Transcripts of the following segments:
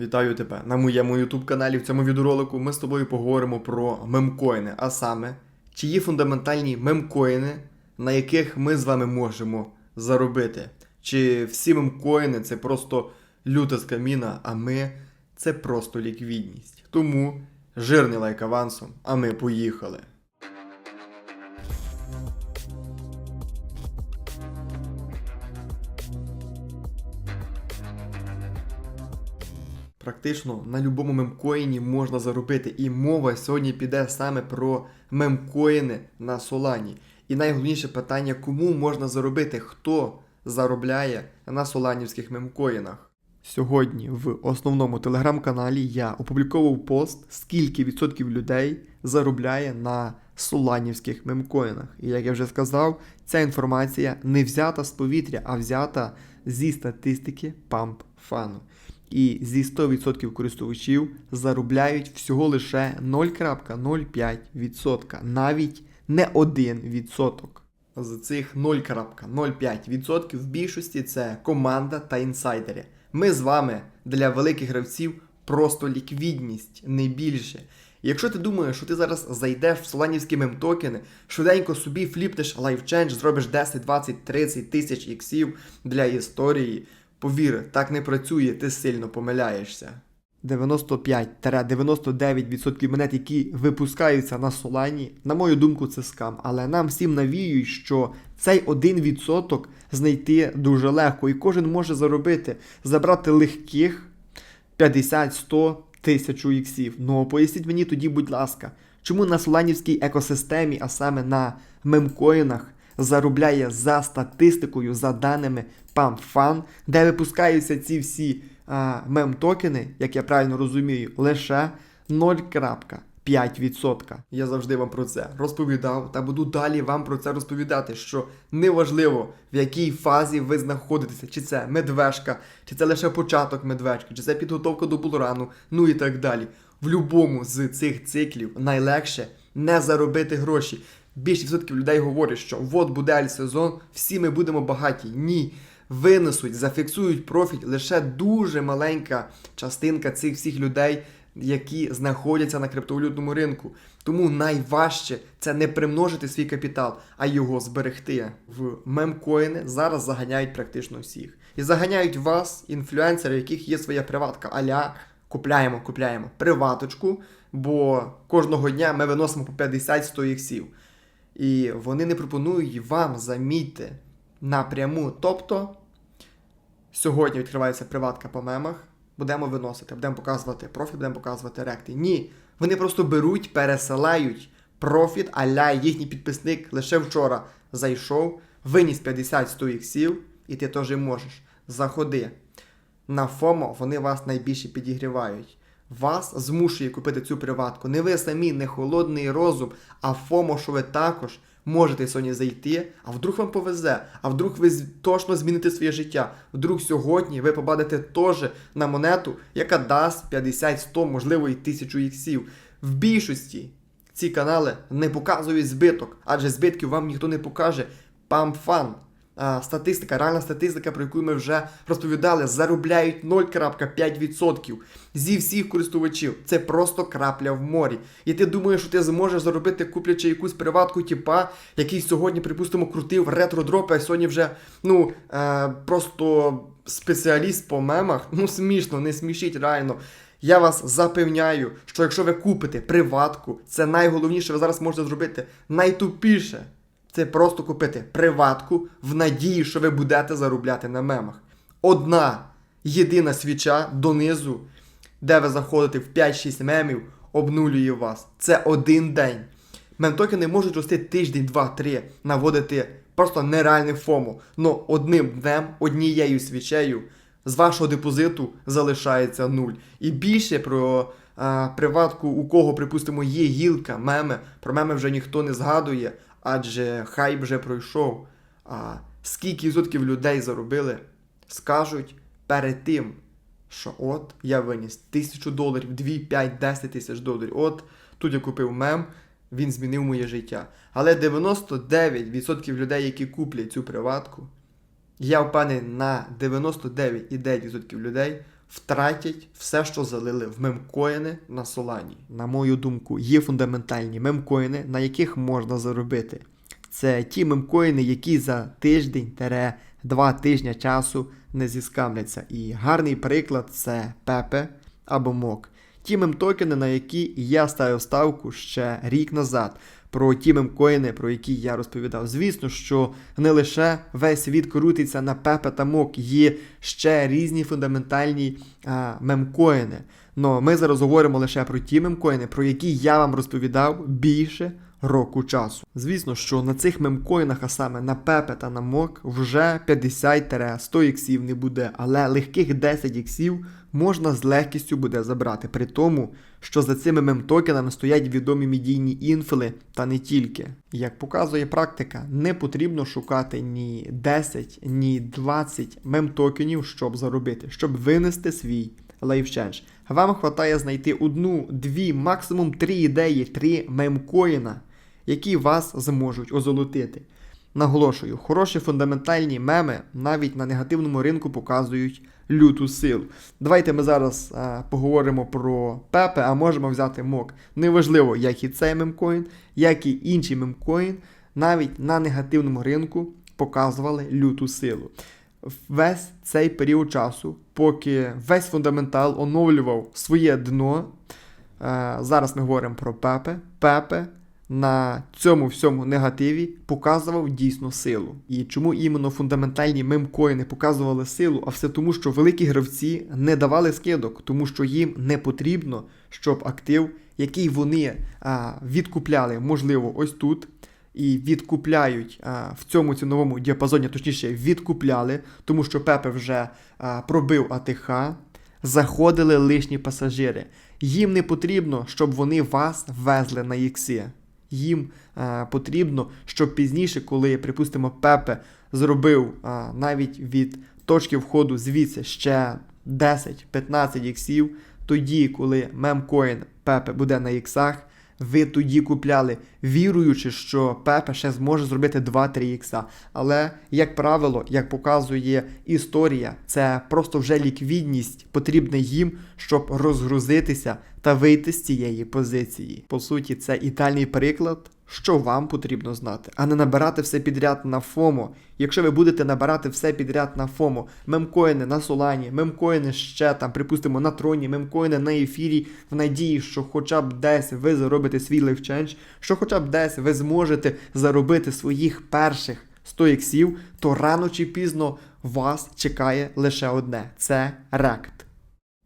Вітаю тебе на моєму YouTube каналі. В цьому відеоролику ми з тобою поговоримо про мемкоїни, а саме, чи є фундаментальні мемкоїни, на яких ми з вами можемо заробити. Чи всі мемкоїни це просто люта скаміна, а ми це просто ліквідність. Тому жирний лайк авансом, а ми поїхали. Практично на будь-якому мемкоїні можна заробити. І мова сьогодні піде саме про мемкоїни на Солані. І найголовніше питання, кому можна заробити, хто заробляє на соланівських мемкоїнах. Сьогодні в основному телеграм-каналі я опубліковував пост, скільки відсотків людей заробляє на соланівських мемкоїнах. І як я вже сказав, ця інформація не взята з повітря, а взята зі статистики PumpFun. І зі 100% користувачів заробляють всього лише 0,05%, навіть не 1%. З цих 0,05% в більшості це команда та інсайдери. Ми з вами для великих гравців просто ліквідність, не більше. Якщо ти думаєш, що ти зараз зайдеш в соланівські мемтокени, швиденько собі фліпнеш лайфчендж, зробиш 10, 20, 30 тисяч іксів для історії, повір, так не працює, ти сильно помиляєшся. 95-99% монет, які випускаються на Солані, на мою думку, це скам. Але нам всім навіюють, що цей 1% знайти дуже легко, і кожен може заробити, забрати легких 50-100 тисячу іксів. Ну поясніть мені тоді, будь ласка, чому на соланівській екосистемі, а саме на мемкоїнах, заробляє за статистикою, за даними PumpFun, де випускаються ці всі а, мем-токени, як я правильно розумію, лише 0,5%. Я завжди вам про це розповідав та буду далі вам про це розповідати, що неважливо в якій фазі ви знаходитеся, чи це медвежка, чи це лише початок медвежки, чи це підготовка до булрану, ну і так далі. В будь-якому з цих циклів найлегше не заробити гроші. Більшість відсотків людей говорять, що от буде альт-сезон, всі ми будемо багаті. Ні. Винесуть, зафіксують профіль лише дуже маленька частинка цих всіх людей, які знаходяться на криптовалютному ринку. Тому найважче це не примножити свій капітал, а його зберегти. В мемкоїни зараз заганяють практично всіх. І заганяють вас, інфлюенсери, яких є своя приватка. Аля купляємо, купляємо приваточку, бо кожного дня ми виносимо по 50-100 іксів. І вони не пропонують вам замітьте напряму. Тобто сьогодні відкривається приватка по мемах, будемо виносити, будемо показувати профіт, будемо показувати ректи. Ні. Вони просто беруть, пересилають профіт, аля їхній підписник лише вчора зайшов, виніс 50-100 іксів, і ти теж можеш. Заходи. На ФОМО вони вас найбільше підігрівають. Вас змушує купити цю приватку. Не ви самі, не холодний розум, а ФОМО, що ви також можете сьогодні зайти, а вдруг вам повезе, а вдруг ви точно зміните своє життя. Вдруг сьогодні ви побадите теж на монету, яка дасть 50, 100, можливо, і 1000 іксів. В більшості ці канали не показують збиток, адже збитків вам ніхто не покаже. Памфан. Статистика, реальна статистика, про яку ми вже розповідали, заробляють 0,5% зі всіх користувачів. Це просто крапля в морі. І ти думаєш, що ти зможеш заробити, куплячи якусь приватку, типа, який сьогодні, припустимо, крутив ретро-дропи, а сьогодні вже ну е, просто спеціаліст по мемах. Ну смішно, не смішіть реально. Я вас запевняю, що якщо ви купите приватку, це найголовніше, ви зараз можете зробити найтупіше. Це просто купити приватку в надії, що ви будете заробляти на мемах. Одна єдина свіча донизу, де ви заходите в 5-6 мемів, обнулює вас. Це один день. Мемтокени можуть рости тиждень, два, три, наводити просто нереальне фому. Но одним днем, однією свічею з вашого депозиту залишається нуль. І більше про а, приватку, у кого, припустимо, є гілка, меми, про меми вже ніхто не згадує, адже хайп вже пройшов. А скільки відсотків людей заробили, скажуть перед тим, що от я виніс тисячу доларів, 2, 5, 10 тисяч доларів. От тут я купив мем, він змінив моє життя. Але 99% людей, які куплять цю приватку, я впевнений на 99,9% людей втратять все, що залили в мемкоїни на Солані. На мою думку, є фундаментальні мемкоїни, на яких можна заробити. Це ті мемкоїни, які за тиждень два тижня часу не зіскамляться. І гарний приклад це Пепе або Мок. Ті мемтокени, на які я ставив ставку ще рік назад. Про ті мемкоїни, про які я розповідав. Звісно, що не лише весь світ крутиться на Пепе та Мок, є ще різні фундаментальні а, мемкоїни. Но ми зараз говоримо лише про ті мемкоїни, про які я вам розповідав більше року часу. Звісно, що на цих мемкоїнах, а саме на Пепе та на Мок, вже 50-100 іксів не буде, але легких 10 іксів можна з легкістю буде забрати. При тому, що за цими мемтокенами стоять відомі медійні інфили та не тільки. Як показує практика, не потрібно шукати ні 10, ні 20 мемтокенів, щоб заробити, щоб винести свій лайфчендж. Вам вистачає знайти одну, дві, максимум три ідеї, три мемкоїна, які вас зможуть озолотити. Наголошую, хороші фундаментальні меми навіть на негативному ринку показують люту силу. Давайте ми зараз а, поговоримо про Пепе, а можемо взяти мок. Неважливо, як і цей мемкоін, як і інший мемкоін, навіть на негативному ринку показували люту силу. Весь цей період часу, поки весь фундаментал оновлював своє дно. е, Зараз ми говоримо про Пепе. Пепе на цьому всьому негативі показував дійсно силу. І чому іменно фундаментальні мемкоїни показували силу, а все тому, що великі гравці не давали скидок, тому що їм не потрібно, щоб актив, який вони а, відкупляли, можливо, ось тут. І відкупляють а, в цьому ціновому діапазоні, точніше, відкупляли, тому що Пепе вже а, пробив АТХ, заходили лишні пасажири. Їм не потрібно, щоб вони вас везли на іксі. Їм а, потрібно, щоб пізніше, коли, припустимо, Пепе зробив а, навіть від точки входу звідси ще 10-15 іксів, тоді, коли мемкоін Пепе буде на іксах, ви тоді купляли, віруючи, що Пепе ще зможе зробити 2-3 ікса. Але, як правило, як показує історія, це просто вже ліквідність потрібна їм, щоб розгрузитися та вийти з цієї позиції. По суті, це ідеальний приклад, що вам потрібно знати, а не набирати все підряд на ФОМО. Якщо ви будете набирати все підряд на ФОМО, мемкоїни на Солані, мемкоїни ще там, припустимо, на троні, мемкоїни на ефірі, в надії, що хоча б десь ви заробите свій лайфчендж, що хоча б десь ви зможете заробити своїх перших 100 іксів, то рано чи пізно вас чекає лише одне це рект.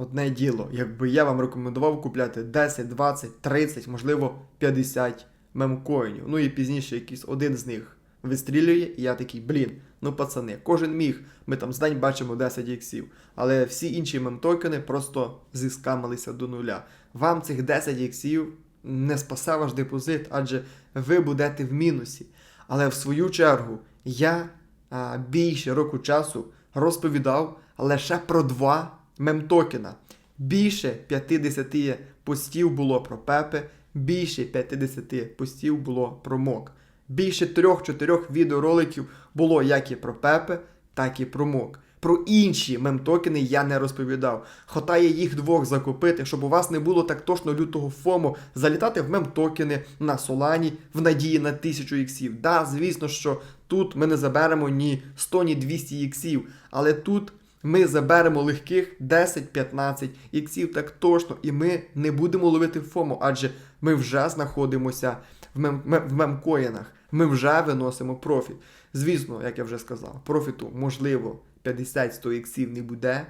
Одне діло, якби я вам рекомендував купляти 10, 20, 30, можливо, 50 мемкоїнів. Ну і пізніше якийсь один з них вистрілює, і я такий, блін, ну пацани, кожен міг, ми там з день бачимо 10 іксів. Але всі інші мемтокени просто зіскамилися до нуля. Вам цих 10 іксів не спасе ваш депозит, адже ви будете в мінусі. Але в свою чергу я а, більше року часу розповідав лише про два мемтокена. Більше 50 постів було про Пепе, більше 50 постів було про Мок. Більше 3-4 відеороликів було як і про Пепе, так і про Мок. Про інші мемтокени я не розповідав. Хватає їх двох закупити, щоб у вас не було так точно лютого фому залітати в мемтокени на Солані в надії на 1000 іксів. Да, звісно, що тут ми не заберемо ні 100, ні 200 іксів, але тут ми заберемо легких 10-15 іксів так точно, і ми не будемо ловити фому, адже ми вже знаходимося в, мем- в мемкоїнах, ми вже виносимо профіт. Звісно, як я вже сказав, профіту можливо 50-100 іксів не буде,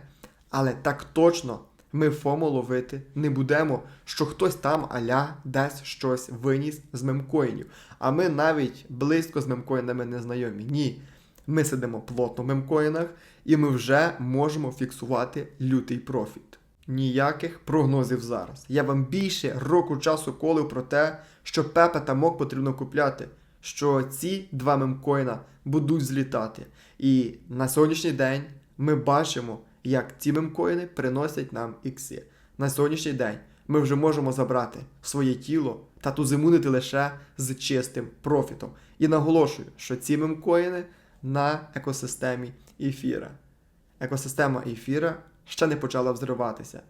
але так точно ми фому ловити не будемо, що хтось там аля десь щось виніс з мемкоїнів. А ми навіть близько з мемкоїнами не знайомі. Ні. Ми сидимо плотно в мемкоїнах, і ми вже можемо фіксувати лютий профіт. Ніяких прогнозів зараз. Я вам більше року часу колив про те, що Пепе та Мок потрібно купляти, що ці два мемкоїна будуть злітати. І на сьогоднішній день ми бачимо, як ці мемкоїни приносять нам ікси. На сьогоднішній день ми вже можемо забрати своє тіло та тузимунити лише з чистим профітом. І наголошую, що ці мемкоїни на екосистемі ефіра. Екосистема ефіра ще не почала взриватися.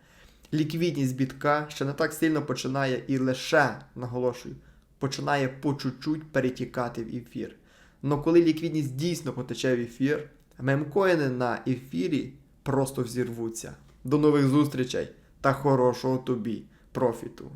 Ліквідність бітка ще не так сильно починає і лише, наголошую, починає по чуть-чуть перетікати в ефір. Но коли ліквідність дійсно потече в ефір, мемкоїни на ефірі просто взірвуться. До нових зустрічей та хорошого тобі профіту!